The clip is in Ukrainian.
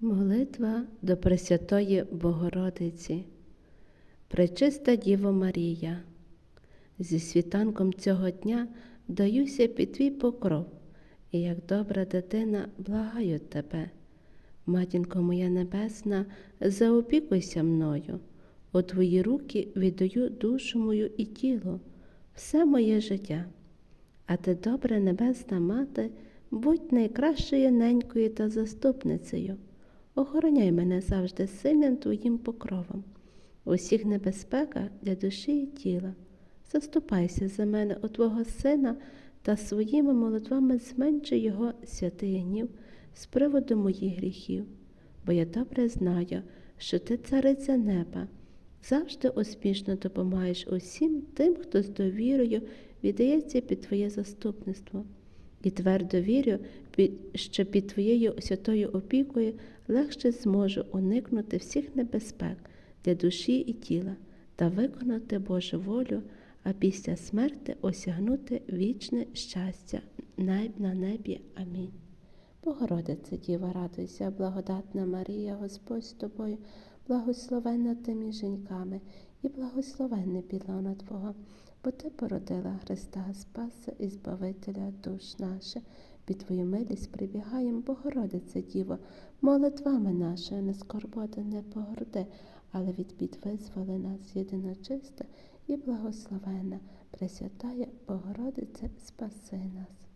Молитва до Пресвятої Богородиці, Пречиста Діво Марія, зі світанком цього дня даюся під твій покров, і як добра дитина благаю тебе. Матінко моя небесна, заопікуйся мною, у твої руки віддаю душу мою і тіло, все моє життя. А ти, добра небесна мати, будь найкращою ненькою та заступницею. Охороняй мене завжди сильним твоїм покровом, у всіх небезпеках для душі і тіла. Заступайся за мене у Твого Сина та своїми молитвами зменши Його святий гнів з приводу моїх гріхів, бо я добре знаю, що ти цариця неба, завжди успішно допомагаєш усім тим, хто з довірою віддається під Твоє заступництво. І твердо вірю, що під Твоєю святою опікою легше зможу уникнути всіх небезпек для душі і тіла та виконати Божу волю, а після смерти осягнути вічне щастя най- на небі. Амінь. Богородице Діва, радуйся, благодатна Марія, Господь з тобою, благословенна ти між жінками, і благословенне підлона Твого, бо ти породила Христа Спаса і Збавителя душ наших. Під Твою милість прибігаєм, Богородице Діво, молитвами нашими не скорботи не погорди, але від бід визволи нас єдино чиста і благословенна, Пресвятая Богородице, спаси нас.